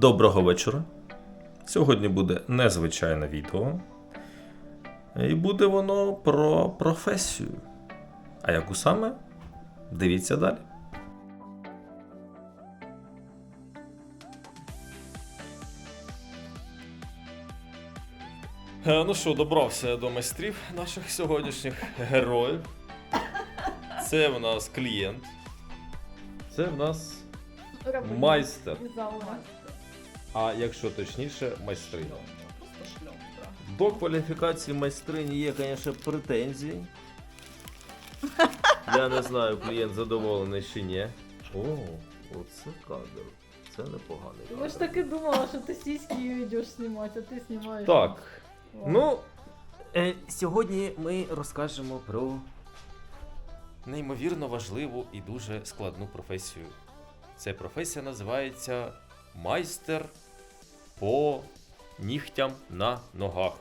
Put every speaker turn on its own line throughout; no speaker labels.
Доброго вечора. Сьогодні буде незвичайне відео. І буде воно про професію. А яку саме? Дивіться далі. Е, Ну що, добрався я до майстрів наших сьогоднішніх героїв. Це в нас клієнт. Це в нас майстер. А якщо точніше, майстриня. До кваліфікації майстрині є, звісно, претензії. Я не знаю, клієнт задоволений чи ні. О, оце кадр. Це непоганий
Я ж
кадр.
так і думала, що ти сіськи йдеш знімати, а ти знімаєш.
Так,
Ладно.
ну. Е, сьогодні ми розкажемо про неймовірно важливу і дуже складну професію. Ця професія називається майстер по нігтям на ногах.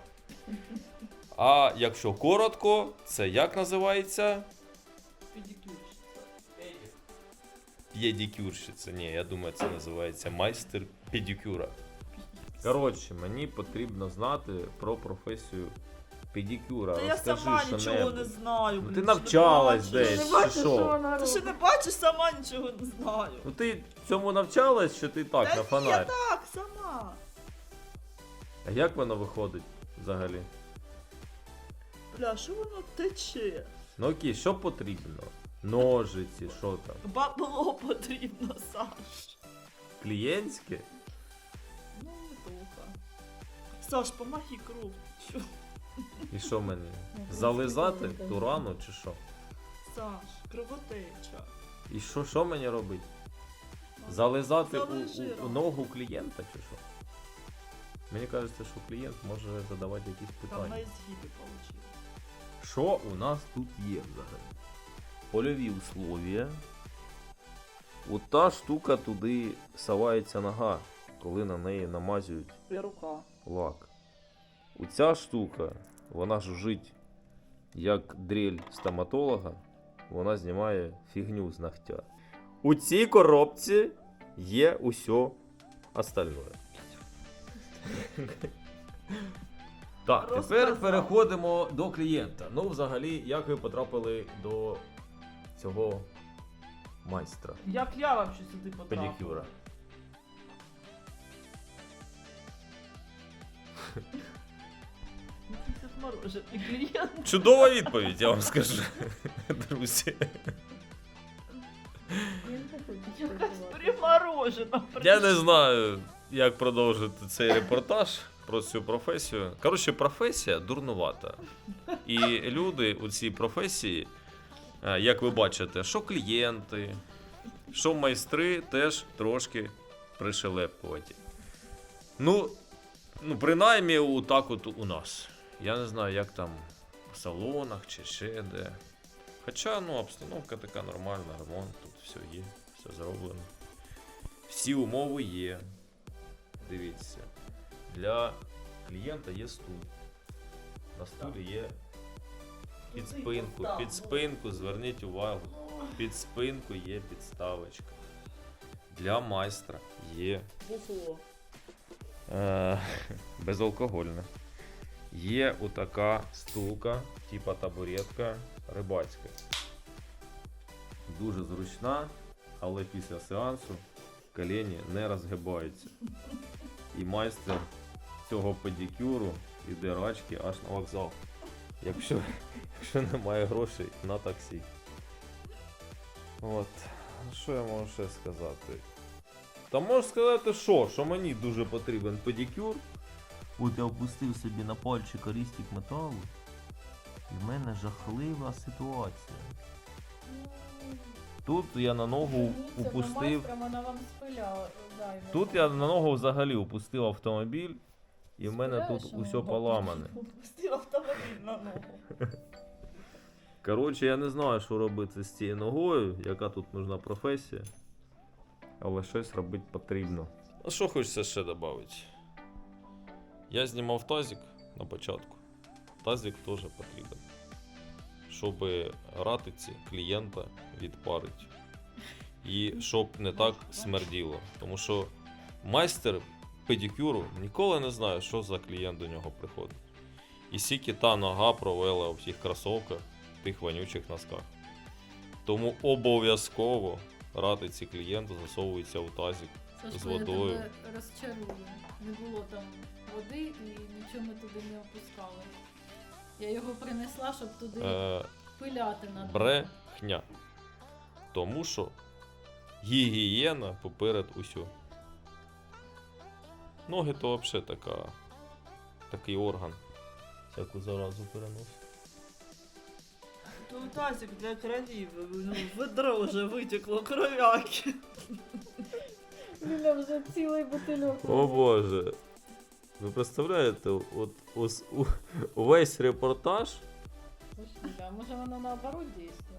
А якщо коротко, це як називається? П'єдікюрщиця. Ні, я думаю, це називається майстер педикюра. Коротше, мені потрібно знати про професію педикюра.
Та я
Розкажи,
сама
що
нічого не знаю.
Ну,
блін,
ти
ти
навчалась десь.
Бачиш.
не бачиш,
чи
що
що?
вона
Ти ще не бачиш, сама нічого не знаю.
Ну ти цьому навчалась, що ти так,
Та
на
ні,
фонарь?
я так, сама.
А як воно виходить взагалі?
Бля, що воно тече?
Ну окей, що потрібно? Ножиці, що там?
Бабло потрібно, Саш.
Клієнтське?
Ну, не. Саш, помахи круг. Чо?
І що мені?
Ну,
Зализати ту рану чи що?
Саш, кровотеча.
І що, що мені робити? Зализати у, у, у ногу клієнта чи що? Мені кажеться, що клієнт може задавати якісь
Там
питання.
на получилось.
Що у нас тут є взагалі? Польові условия. От та штука туди совається нога, коли на неї намазують
рука.
лак. Оця штука, вона жужить як дрель стоматолога, вона знімає фігню з ногтя. У цій коробці є усе остальное. Так, тепер переходимо до клієнта. Ну, взагалі, як ви потрапили до цього майстра
Як я вообще сюди потрапила?
педикюра?
Ну, клієнт.
Чудова відповідь, я вам скажу, друзі.
Якась приморожена.
Я не знаю, як продовжити цей репортаж про цю професію. Коротше, професія дурнувата. І люди у цій професії, е, як ви бачите, що клієнти, що майстри теж трошки пришелепкуваті. Ну, ну принаймні, отак от у нас. Я не знаю, як там в салонах чи ще де. Хоча, ну, обстановка така нормальна, ремонт, тут все є, все зроблено. Всі умови є. Дивіться. Для клієнта є стул. На стулі є під спинку. Під спинку, зверніть увагу. Під спинку є підставочка. Для майстра є е, безалкогольне. Є отака стулка, типа табуретка рибацька. Дуже зручна, але після сеансу колені не розгибаються. І майстер цього педикюру іде рачки аж на вокзал. Якщо, якщо немає грошей на таксі. От. Що я можу ще сказати? Та можу сказати, що? Що мені дуже потрібен педикюр. От я опустив собі на пальчик рістик металу. І в мене жахлива ситуація. Тут я на ногу упустив.
дай йому.
Тут я на ногу взагалі упустив автомобіль, і в мене тут усе
ногу?
поламане.
Пустив автомобіль на ногу.
Коротше, я не знаю, що робити з цією ногою, яка тут нужна професія. Але щось робити потрібно. А що хочеться ще додати? Я знімав тазик на початку. Тазик теж потрібен. Щоб ратиці клієнта відпарити. І щоб не так смерділо. Тому що майстер педикюру ніколи не знає, що за клієнт до нього приходить. І скільки та нога провела в цих кросовках, тих вонючих носках. Тому обов'язково ратиці клієнту засовується в тазик.
Сашко,
З водою.
тебе розчарую. Не було там води і нічого ми туди не опускали. Я його принесла, щоб туди
Е,
пиляти надо.
брехня. Тому що гігієна поперед усю. Ноги то взагалі така, такий орган. Всяку заразу переносить.
То тазик для крові, ну, ведро вже витекло кров'яки.
Біля вже цілий бутильок.
О боже. Ви представляєте, от ось у- увесь репортаж
Слушай, а може воно наоборот дійсно?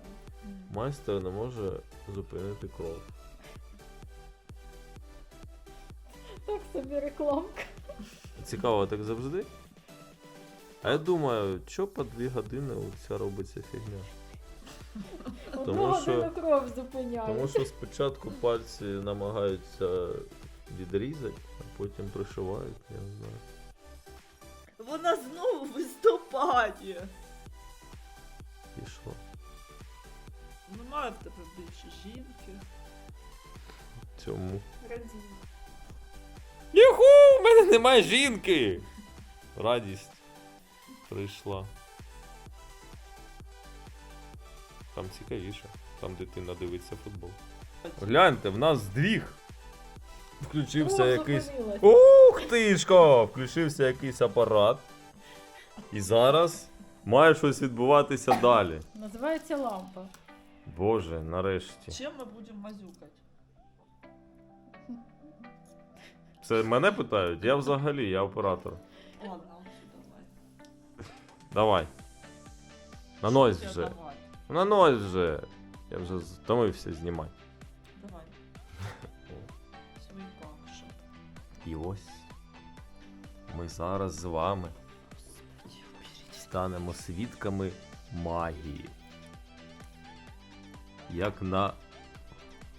майстер не може зупинити кров.
Так собі рекламка.
Цікаво, так завжди? А я думаю, що по дві години оця робиться фігня?
Одну
Тому що-
годину кров зупиняє.
Тому що спочатку пальці намагаються відрізати, а потім пришивають, я не знаю.
Вона знову в листопаді.
І що?
Немає в тебе більше жінки.
Цьому.
Раді.
Юху! У мене немає жінки! Радість прийшла. Там цікавіше. Там дитина дивиться футбол. Гляньте, в нас здвіг. Включився
О,
якийсь.
зупинилась.
Ух тишко! Включився якийсь апарат. І зараз має щось відбуватися далі.
Називається лампа.
Боже, нарешті.
Чим ми будемо мазюкати?
Це мене питають? Я взагалі, я оператор.
Ладно, давай.
Давай. Нанось
Що
вже.
Давай.
Нанось вже. Я вже втомився знімати.
Давай. Свій.
І ось ми зараз з вами станемо свідками магії. Як на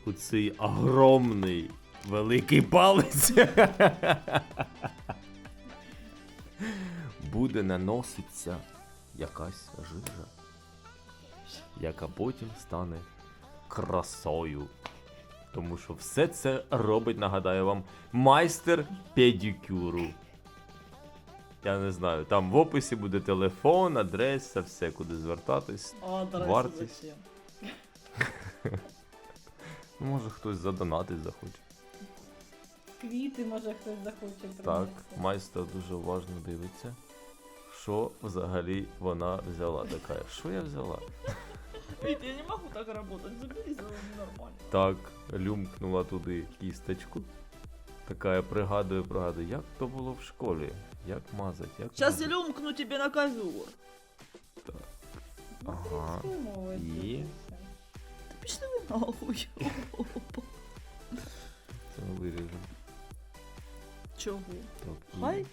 оцей огромний великий палець буде наноситься якась жижа, яка потім стане красою. Тому що все це робить, нагадаю вам, майстер педикюру. Я не знаю, там в описі буде телефон, адреса, все, куди звертатись.
А,
Вартість. Може хтось задонатить захоче.
Квіти, може хтось захоче принести.
Так, майстер дуже уважно дивиться. Що взагалі вона взяла? Така, що я взяла?
Вить, я не могу так работать. Забери за нормально.
Так, люмкнула туди кісточку. Така я пригадую, пригадую, як то було в школі. Як мазать, як мазать.
я люмкну тебе на ковер.
Ну,
Ага. І?
Та пішли ви нахуй.
Це ми виріжемо.
Чого?
Так, і-
Хай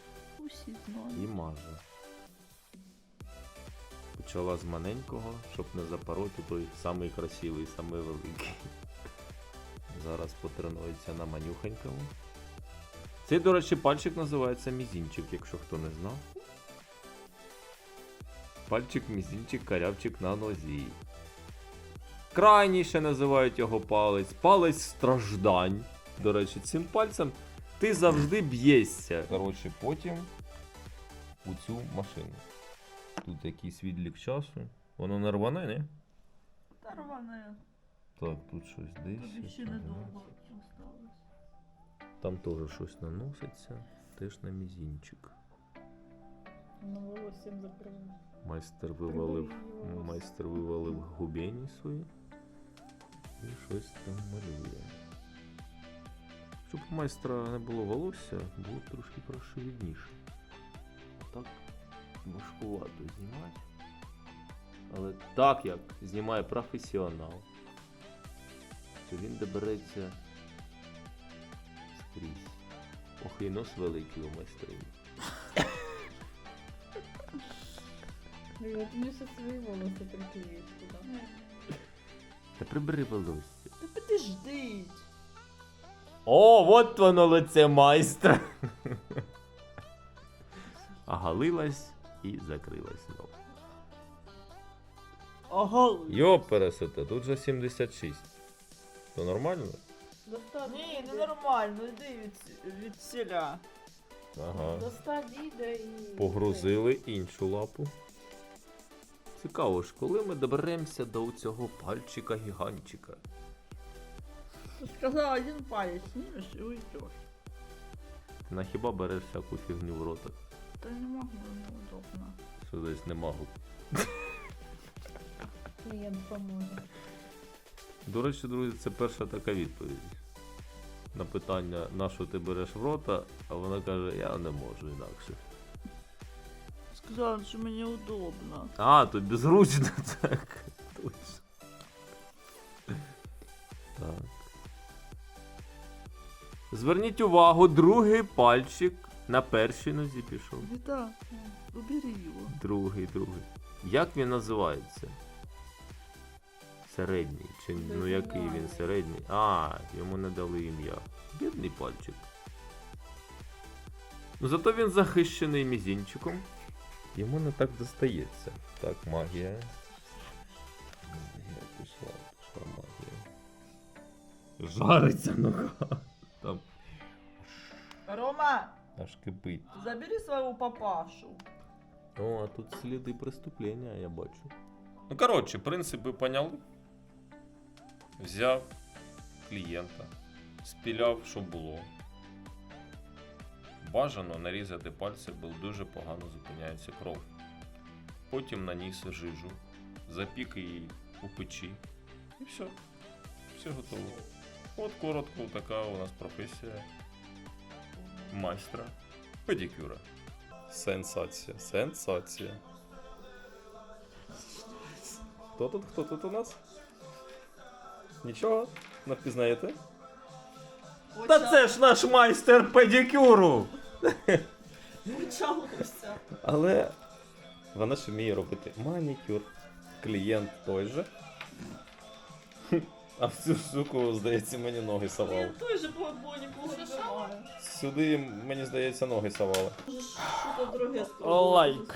усі
І
знають.
маже. Почала з маленького, щоб не запороти той самий красивий, самий великий. Зараз потренується на манюхонькому. Цей, до речі, пальчик називається мізінчик, якщо хто не знав. Пальчик, мізінчик, карявчик на нозі. Крайніше називають його палець. Палець страждань. До речі, цим пальцем ти завжди б'єшся. Коротше, потім у цю машину. Тут якийсь відлік часу. Воно не рване, не?
Та рване.
Так, тут щось десь.
Тобі ще недовго осталось.
Там теж щось наноситься. Теж на мізінчик.
Ну, волоссям закрили.
Майстер вивалив. Майстер вивалив губені свої. І щось там малює. Щоб у майстра не було волосся, було б трошки краще відніше. А так важкувато знімати. Але так як знімає професіонал, то він добереться скрізь. Ох, і нос великий у майстрині.
Мені ще свої волоси приклеїш туди.
Та прибери волосся.
Та підождіть.
О, от воно лице майстра. Оголилась і закрилась знову.
Ага.
Йопересете, тут же 76. То нормально?
Ні, не нормально, йди від, від селя.
Ага.
До ста і.
Погрузили іншу лапу. Цікаво ж, коли ми доберемося до цього пальчика гігантчика.
Ти сказала, один палець знімеш і уйдеш.
Ти на хіба береш всяку фігню в рота?
Та не можу, неудобно.
Що десь не можу.
Клієнт поможе.
До речі, друзі, це перша така відповідь. На питання, на що ти береш в рота, а вона каже, я не можу інакше.
Сказала, що мені удобно.
А, тобі зручно, так. Точно. Так. Зверніть увагу, другий пальчик на першій нозі пішов.
Не так, убери його.
Другий, другий. Як він називається? Середній. Чи ну який він середній? А, йому не дали ім'я. Бідний пальчик. Ну зато він захищений мізінчиком. Йому не так достається. Так, магія. Магія пішла, пішла магія. Жариться нога. Аж кипить.
забери свого папашу.
О, а тут сліди преступлення, я бачу. Ну, коротше, принцип ви поняли. Взяв клієнта, спіляв, що було. Бажано нарізати пальці, бо дуже погано зупиняється кров. Потім наніс жижу, запік її у печі. І все. Все готово. От коротко, така у нас професія майстра педикюра. Сенсація, сенсація. Хто тут? Хто тут у нас? Нічого? Не впізнаєте? Та це ж наш майстер педикюру!
Почалося.
Але вона ж вміє робити манікюр. Клієнт той же. А в цю штуку, здається, мені ноги савали.
Ні, той же бо нікого
Що, що?
немає.
Сюди, мені здається, ноги
савали. Що-то друге
Лайк.